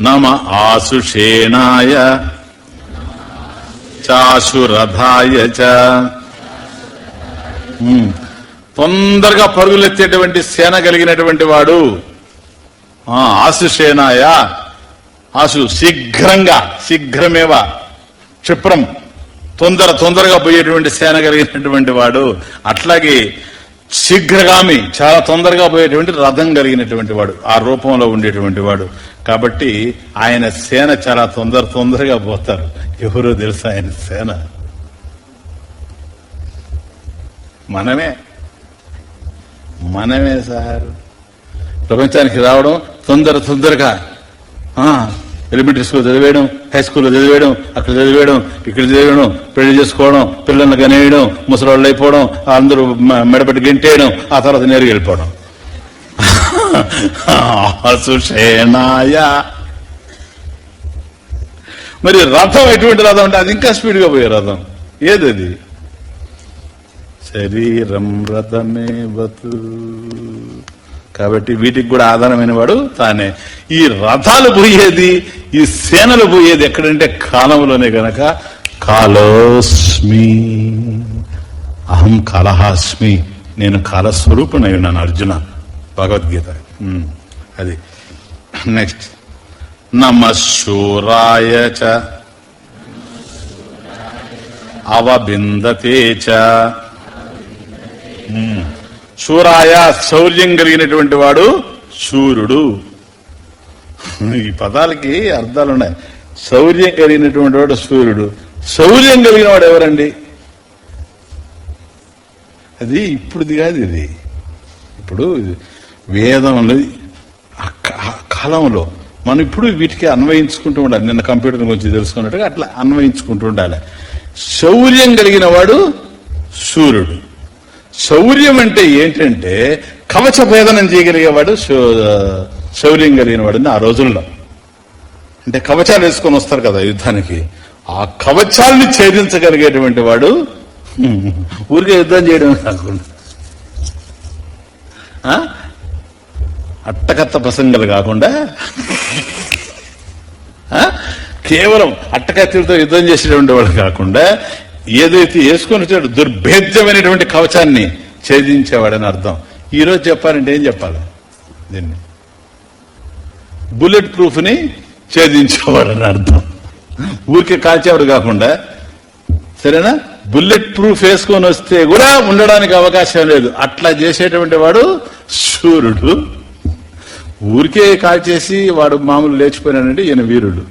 నమ ఆసుషేణాయ చాశురథాయ చ. తొందరగా పరుగులెత్తేటువంటి సేన కలిగినటువంటి వాడు ఆ, ఆశుషేనాయ ఆశు శీఘ్రంగా శీఘ్రమేవ క్షిప్రం తొందర తొందరగా పోయేటువంటి సేన కలిగినటువంటి వాడు. అట్లాగే శీఘ్రగామి చాలా తొందరగా పోయేటువంటి రథం కలిగినటువంటి వాడు ఆ రూపంలో ఉండేటువంటి వాడు. కాబట్టి ఆయన సేన చాలా తొందర తొందరగా పోతారు. ఎవరో తెలుసు ఆయన సేన? మనమే. మనమే సార్. ప్రపంచానికి రావడం తొందర తొందరగా. ఎలిమెంటరీ స్కూల్ చదివేయడం హై స్కూల్లో చదివేయడం అక్కడ చదివేయడం ఇక్కడ చదివేయడం పెళ్ళి చేసుకోవడం పిల్లల్ని కనేయడం ముసలాళ్ళు అయిపోవడం అందరూ మెడపెట్టి గెంటేయడం ఆ తర్వాత నేరుగా వెళ్ళిపోవడం. మరి రథం ఎటువంటి రథం అంటే అది ఇంకా స్పీడ్గా పోయే రథం. ఏదది శరీరం రథమే బతు. కాబట్టి వీటికి కూడా ఆధారమైన వాడు తానే. ఈ రథాలు పోయేది ఈ సేనలు పోయేది ఎక్కడంటే కాలంలోనే గనక కాలోస్మి అహం కలహాస్మి నేను కాలస్వరూపునై ఉన్నాను అర్జున. భగవద్గీత. అది. నెక్స్ట్ నమశూరాయ చ. అవబిందతే చ. శూరాయ శౌర్యం కలిగినటువంటి వాడు శూరుడు. ఈ పదాలకి అర్థాలు ఉన్నాయి. శౌర్యం కలిగినటువంటి వాడు సూర్యుడు. శౌర్యం కలిగిన వాడు ఎవరండి? అది ఇప్పుడుది కాదు ఇది. ఇప్పుడు వేదంలో ఆ కా- కాలంలో మనం ఇప్పుడు వీటికి అన్వయించుకుంటూ ఉండాలి. నిన్న కంప్యూటర్ గురించి తెలుసుకున్నట్టుగా అట్లా అన్వయించుకుంటూ ఉండాలి. శౌర్యం కలిగిన వాడు సూర్యుడు. శౌర్యం అంటే ఏంటంటే కవచ భేదనం చేయగలిగేవాడు శౌర్యం కలిగిన వాడిని ఆ రోజుల్లో. అంటే కవచాలు వేసుకొని వస్తారు కదా యుద్ధానికి. ఆ కవచాల్ని ఛేదించగలిగేటువంటి వాడు ఊరికే యుద్ధం చేయడం కాకుండా. ఆ? అట్టకత్త ప్రసంగాలు కాకుండా. ఆ? కేవలం అట్టకత్తులతో యుద్ధం చేసేటువంటి వాడు కాకుండా ఏదైతే వేసుకొని వచ్చాడు దుర్భేద్యమైనటువంటి కవచాన్ని ఛేదించేవాడని అర్థం. ఈరోజు చెప్పాలంటే ఏం చెప్పాలి? దీన్ని. బుల్లెట్ ప్రూఫ్ని అర్థం. ఊరికే కాల్చేవాడు కాకుండా సరేనా? బుల్లెట్ ప్రూఫ్ వేసుకొని వస్తే కూడా ఉండడానికి అవకాశం లేదు. అట్లా చేసేటువంటి వాడు శూరుడు. ఊరికే కాల్చేసి వాడు మామూలు లేచిపోయినాడంటే ఈయన వీరుడు.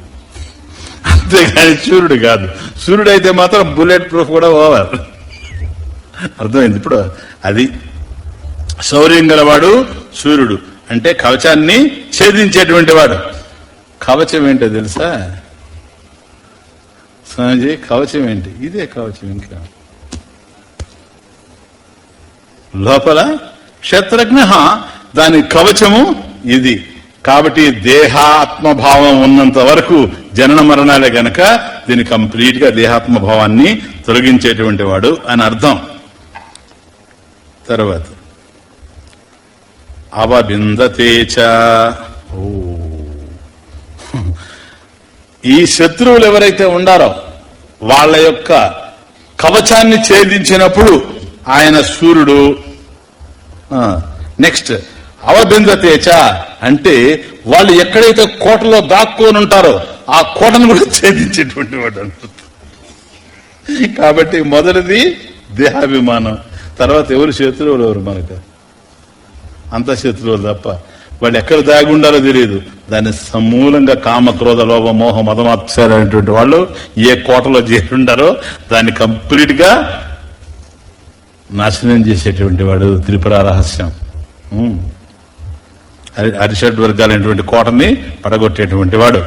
అంతేగాని సూర్యుడు కాదు. సూర్యుడు అయితే మాత్రం బుల్లెట్ ప్రూఫ్ కూడా ఓవర్. అర్థమైంది ఇప్పుడు? అది శౌర్యం గలవాడు సూర్యుడు అంటే కవచాన్ని ఛేదించేటువంటి వాడు. కవచం ఏంటో తెలుసా? స్వామిజీ కవచం ఏంటి? ఇదే కవచం ఇంకా. లోపల క్షేత్రజ్ఞ దాని కవచము ఇది. కాబట్టి దేహాత్మభావం ఉన్నంత వరకు జనన మరణాలే గనక దీని కంప్లీట్గా దేహాత్మభావాన్ని తొలగించేటువంటి వాడు అని అర్థం. తర్వాత అవబిందతేచ ఈ శత్రువులు ఎవరైతే ఉండారో వాళ్ళ యొక్క కవచాన్ని ఛేదించినప్పుడు ఆయన సూర్యుడు. నెక్స్ట్ అవబిందతేచ అంటే వాళ్ళు ఎక్కడైతే కోటలో దాక్కొని ఉంటారో ఆ కోటను కూడా ఛేదించేటువంటి వాడు కాబట్టి మొదటిది దేహాభిమానం తర్వాత ఎవరు శత్రువులు ఎవరు మనకు? అంత శత్రువులు తప్ప. వాళ్ళు ఎక్కడ దాగి ఉండాలో తెలియదు. దాన్ని సమూలంగా కామక్రోధ లోభ మోహ మదమాత్సారైనటువంటి వాళ్ళు ఏ కోటలో చేరుండారో దాన్ని కంప్లీట్గా నాశనం చేసేటువంటి వాడు త్రిపుర రహస్యం. అరిషడ్ హరిషడ్ వర్గాలైనటువంటి కోటని పడగొట్టేటువంటి వాడు.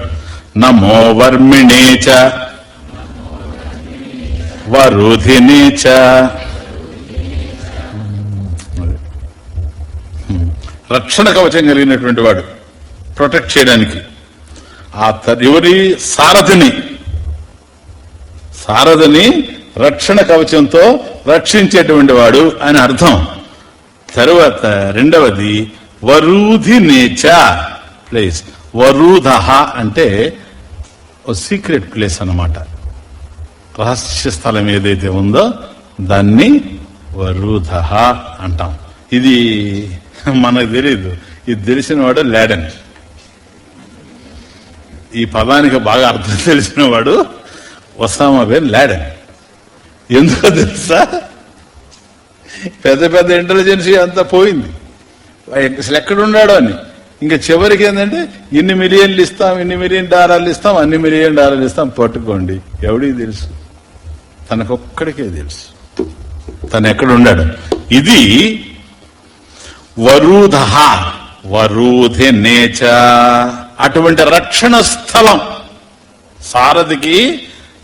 నమో వర్మిణేచ వరుధినేచ. రక్షణ కవచం కలిగినటువంటి వాడు. ప్రొటెక్ట్ చేయడానికి. ఆ ఎవరి? సారథిని. సారథిని రక్షణ కవచంతో రక్షించేటువంటి వాడు అని అర్థం. తరువాత రెండవది వరూధి నేచ ప్లేస్ వరూధ అంటే ఓ సీక్రెట్ ప్లేస్ అన్నమాట. రహస్య స్థలం ఏదైతే ఉందో దాన్ని వరుధ అంటాం. ఇది మనకు తెలియదు ఇది తెలిసిన వాడు లేడన్. ఈ పదానికి బాగా అర్థం తెలిసిన వాడు ఒసామా బిన్ లాడన్. ఎందుకో తెలుసా? పెద్ద పెద్ద ఇంటెలిజెన్సీ అంతా పోయింది. అసలు ఎక్కడున్నాడో అని. ఇంకా చివరికి ఏంటంటే ఇన్ని మిలియన్లు ఇస్తాం ఇన్ని మిలియన్ డాలర్లు ఇస్తాం అన్ని మిలియన్ డాలర్లు ఇస్తాం పట్టుకోండి. ఎవడికి తెలుసు? తనకొక్కడికే తెలుసు. తను ఎక్కడున్నాడు ఇది వరూధ వరూధి నేచ. అటువంటి రక్షణ స్థలం. సారథికి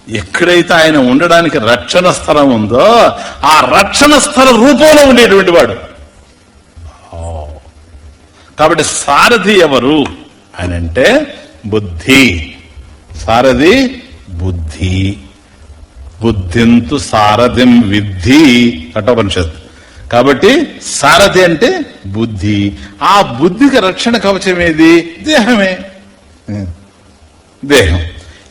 ఎక్కడైతే ఆయన ఉండడానికి రక్షణ స్థలం ఉందో ఆ రక్షణ స్థల రూపంలో ఉండేటువంటి వాడు. ఓ. కాబట్టి సారథి ఎవరు? అని అంటే బుద్ధి. సారథి బుద్ధి. బుద్ధింతు సారథిం విద్ధి. కఠోపనిషత్ కాబట్టి సారథి అంటే బుద్ధి. ఆ బుద్ధికి రక్షణ కవచం ఏది? దేహమే. దేహం.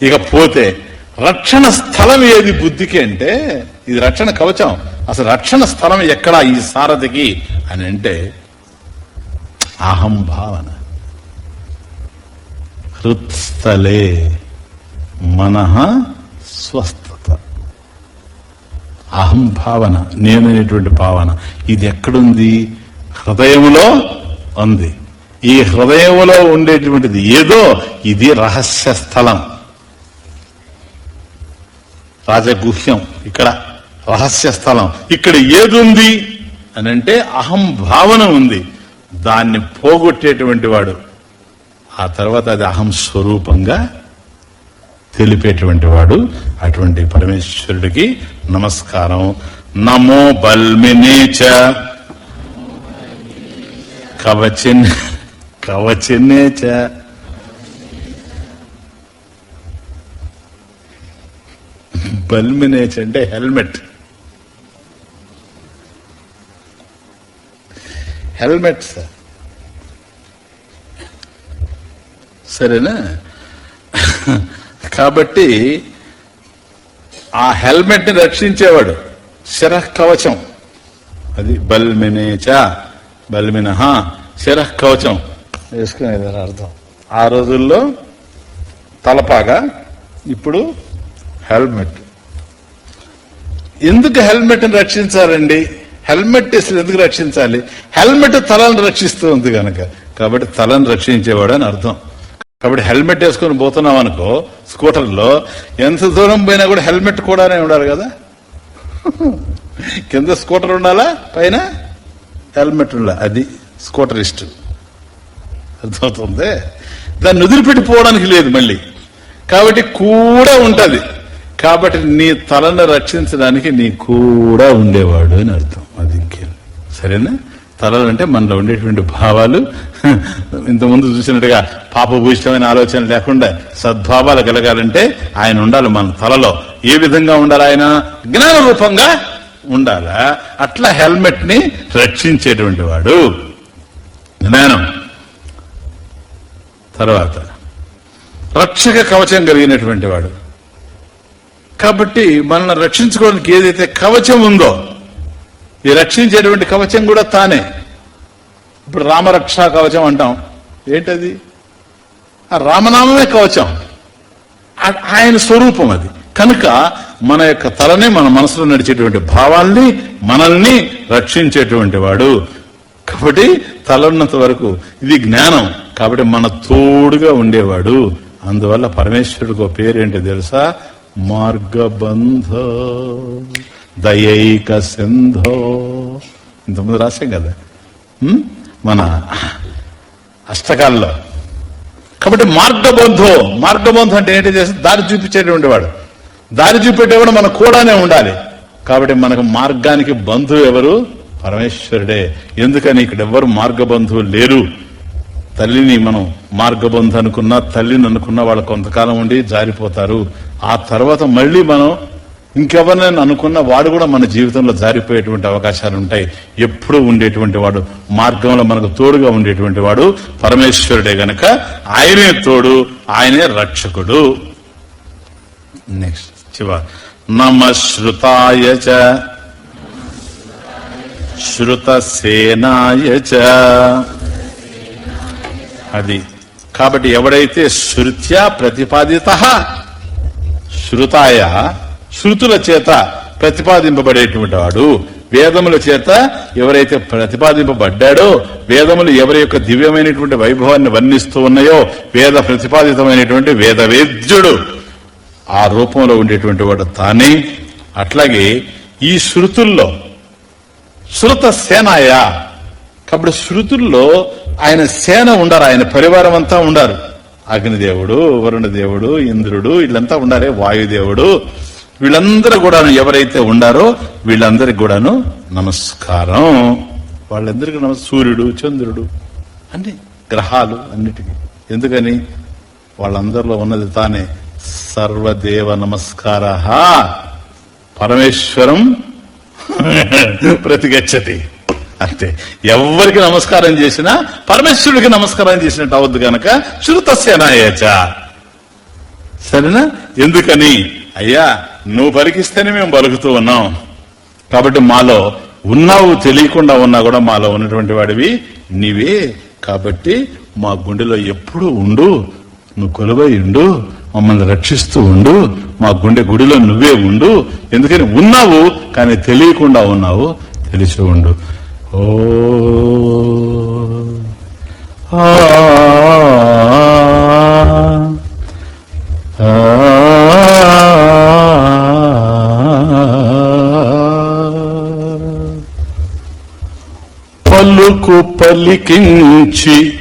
ఇక పోతే రక్షణ స్థలం ఏది బుద్ధికి అంటే ఇది రక్షణ కవచం. అసలు రక్షణ స్థలం ఎక్కడ ఈ సారథికి అని అంటే అహం భావన హృత్స్థలే మన స్వస్థ. అహం భావన నేననేటువంటి భావన. ఇది ఎక్కడుంది? హృదయములో ఉంది. ఈ హృదయములో ఉండేటువంటిది ఏదో ఇది రహస్య స్థలం. రాజగుహ్యం ఇక్కడ రహస్య స్థలం. ఇక్కడ ఏదుంది? అని అంటే అహం భావన ఉంది. దాన్ని పోగొట్టేటువంటి వాడు. ఆ తర్వాత అది అహం స్వరూపంగా తెలిపేటువంటి వాడు. అటువంటి పరమేశ్వరుడికి నమస్కారం. నమో బల్మినేచ కవచిన్ కవచిన్నేచ బల్మినేచ్ అంటే హెల్మెట్. Helmet sir. సరేనా? కాబట్టి ఆ హెల్మెట్ని రక్షించేవాడు శరః కవచం అది బల్మినేచ బల్మినహ శరః కవచం వేసుకునేది అని అర్థం. ఆ రోజుల్లో తలపాగా ఇప్పుడు హెల్మెట్. ఎందుకు హెల్మెట్ని రక్షించాలండి? హెల్మెట్ అసలు ఎందుకు రక్షించాలి? హెల్మెట్ తలను రక్షిస్తూ ఉంది కనుక కాబట్టి తలను రక్షించేవాడు అని అర్థం. కాబట్టి హెల్మెట్ వేసుకొని పోతున్నాం అనుకో స్కూటర్లో ఎంత దూరం పోయినా కూడా హెల్మెట్ కూడానే ఉండాలి కదా? కింద స్కూటర్ ఉండాలా? పైన హెల్మెట్ ఉండాలి. అది స్కూటరిస్ట్. అర్థమవుతుంది? దాన్ని వదిలిపెట్టిపోవడానికి లేదు మళ్ళీ. కాబట్టి కూడా ఉంటుంది. కాబట్టి నీ తలను రక్షించడానికి నీ కూడా ఉండేవాడు అని అర్థం. అది ఇంకేం సరేనా? తలలు అంటే మనలో ఉండేటువంటి భావాలు. ఇంతకుముందు చూసినట్టుగా పాపభూషితమైన ఆలోచన లేకుండా సద్భావాలు కలగాలంటే ఆయన ఉండాలి మన తలలో. ఏ విధంగా ఉండాలి ఆయన? జ్ఞాన రూపంగా ఉండాలా? అట్లా హెల్మెట్ని రక్షించేటువంటి వాడు. జ్ఞానం. తర్వాత రక్షక కవచం కలిగినటువంటి వాడు. కాబట్టి మనల్ని రక్షించుకోవడానికి ఏదైతే కవచం ఉందో ఈ రక్షించేటువంటి కవచం కూడా తానే. ఇప్పుడు రామరక్షా కవచం అంటాం. ఏంటది? ఆ రామనామమే కవచం. ఆయన స్వరూపం అది. కనుక మన యొక్క తలని మన మనసులో నడిచేటువంటి భావాల్ని మనల్ని రక్షించేటువంటి వాడు. కాబట్టి తలన్నంత వరకు ఇది జ్ఞానం. కాబట్టి మన తోడుగా ఉండేవాడు. అందువల్ల పరమేశ్వరుడికి పేరు ఏంటి తెలుసా? మార్గబంధ. దయైక సింధో ఇంతకుముందు రాశాం కదా. మన అష్టకాల్లో కాబట్టి మార్గబంధు. మార్గబంధు అంటే ఏంటి చేసి దారి చూపించేటువంటి వాడు దారి చూపెట్టేవాడు మన కూడానే ఉండాలి. కాబట్టి మనకు మార్గానికి బంధువు ఎవరు? పరమేశ్వరుడే. ఎందుకని ఇక్కడ ఎవరు మార్గబంధువు లేరు? తల్లిని మనం మార్గబంధు అనుకున్నా తల్లిని అనుకున్నా వాళ్ళు కొంతకాలం ఉండి జారిపోతారు. ఆ తర్వాత మళ్ళీ మనం ఇంకెవరినైనా అనుకున్న వాడు కూడా మన జీవితంలో జారిపోయేటువంటి అవకాశాలు ఉంటాయి. ఎప్పుడూ ఉండేటువంటి వాడు మార్గంలో మనకు తోడుగా ఉండేటువంటి వాడు పరమేశ్వరుడే గనక ఆయనే తోడు ఆయనే రక్షకుడు. నెక్స్ట్ శివ నమశ్రుతాయ చ. శ్రుత సేనాయ చ. అది. కాబట్టి ఎవడైతే శృత్యా ప్రతిపాదిత శృతాయ శృతుల చేత ప్రతిపాదింపబడేటువంటి వాడు వేదముల చేత ఎవరైతే ప్రతిపాదింపబడ్డాడో వేదములు ఎవరి యొక్క దివ్యమైనటువంటి వైభవాన్ని వర్ణిస్తూ ఉన్నాయో వేద ప్రతిపాదితమైనటువంటి వేద వేద్యుడు ఆ రూపంలో ఉండేటువంటి వాడు తానే. అట్లాగే ఈ శృతుల్లో శృత సేనాయ. కాబట్టి శృతుల్లో ఆయన సేన ఉండరు ఆయన పరివారం అంతా ఉండారు. అగ్నిదేవుడు వరుణ దేవుడు ఇంద్రుడు వీళ్ళంతా ఉండారే వాయుదేవుడు. వీళ్ళందరూ కూడాను ఎవరైతే ఉండారో వీళ్ళందరికి కూడాను నమస్కారం. వాళ్ళందరికీ నమస్ సూర్యుడు చంద్రుడు అన్ని గ్రహాలు అన్నిటికీ. ఎందుకని? వాళ్ళందరిలో ఉన్నది తానే సర్వదేవ నమస్కార పరమేశ్వరం ప్రతిగచ్చతి. అంతే. ఎవరికి నమస్కారం చేసినా పరమేశ్వరుడికి నమస్కారం చేసినట్టు అవద్దు గనక శృతసేనాయచ సరేనా? ఎందుకని? అయ్యా నువ్వు పలికిస్తేనే మేము పలుకుతూ ఉన్నాం. కాబట్టి మాలో ఉన్నావు తెలియకుండా ఉన్నా కూడా మాలో ఉన్నటువంటి వాడివి నీవే. కాబట్టి మా గుండెలో ఎప్పుడూ ఉండు నువ్వు కొలువై ఉండు మమ్మల్ని రక్షిస్తూ ఉండు మా గుండె గుడిలో నువ్వే ఉండు. ఎందుకని ఉన్నావు కానీ తెలియకుండా ఉన్నావు తెలిసి ఉండు. ఓ పలికించి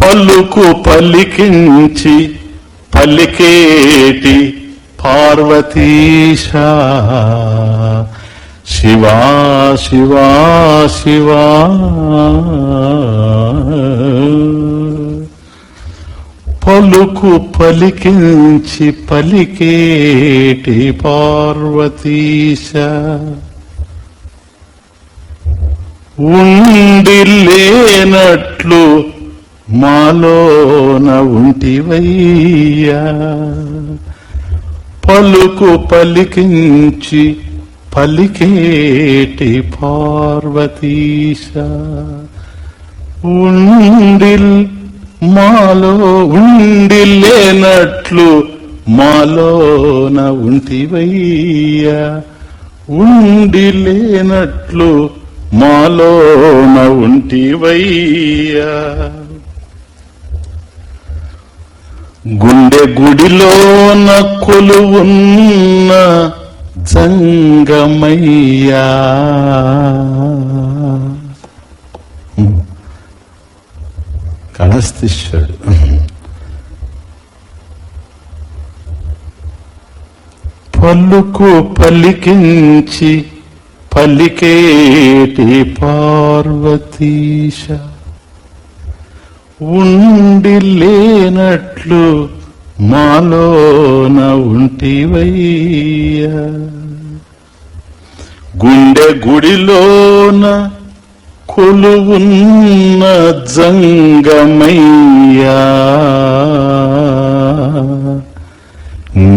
పలుకు పలికించి పలికేటి పార్వతీశ. శివా శివా శివా. పలుకు పలికించి పలికేటి పార్వతీశ. ఉండి లేనట్లు మాలోన ఉంటివయ్యా. పలుకు పలికించి పలికేటి పార్వతీశ. ఉండిల్ మాలో ఉండి లేనట్లు మాలోన ఉంటివయ్యా. ఉండి లేనట్లు మాలోన ఉంటివయ్యా గుండె గుడిలోన కొలువున్న జంగమయ్యా. కళస్తిష్యుడు పలుకు పలికించి పలికేటి పార్వతీశ ఉండి లేనట్లు మాలోన ఉంటివయ్యా. గుండె గుడిలోన కొలువున్న జంగమయ్యా.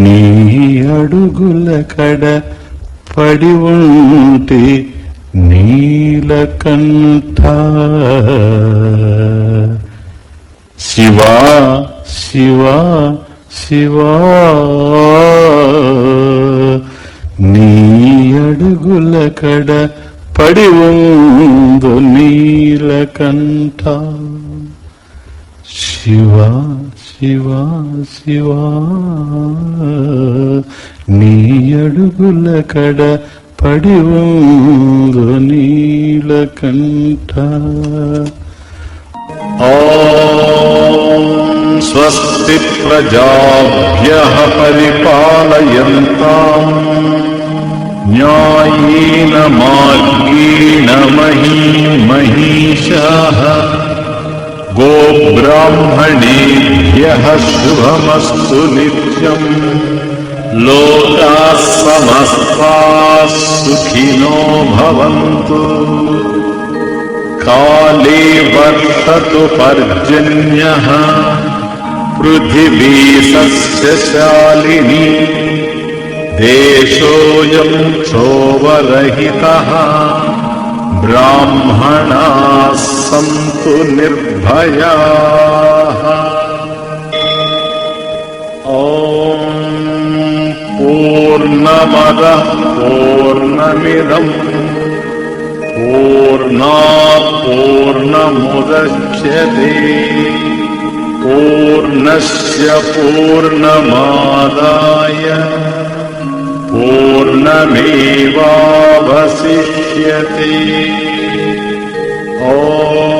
నీ అడుగుల కడ పడి ఉంటే నీలకంఠ. శివా శివా శివా. నీ అడుగుల కడ పడి ఉందు నీలకంఠ. శివ శివ శివ. నీ అడుగుల కడ పడి ఉందు నీలకంఠ ఓం స్వస్తి ప్రజాభ్య పరిపాలయంతాం. న్యాయేన మార్గేణ మహీ మహిషా गोब्राह्मणेभ्यः शुभमस्तु नित्यम्। लोकाः समस्ताः सुखिनो भवन्तु। काले वर्ततु पर्जन्यः। पृथिवीसस्य शालिनी। देशोऽयम् क्षोभरहितः। ब्राह्मणाः सन्तु निर्भयाः। ॐ पूर्णमदः पूर्णमिदम् पूर्णा पूर्णमुदच्छ्यति। पूर्णस्य पूर्णमादाय। ूर्णीवाभसिष्यति ओ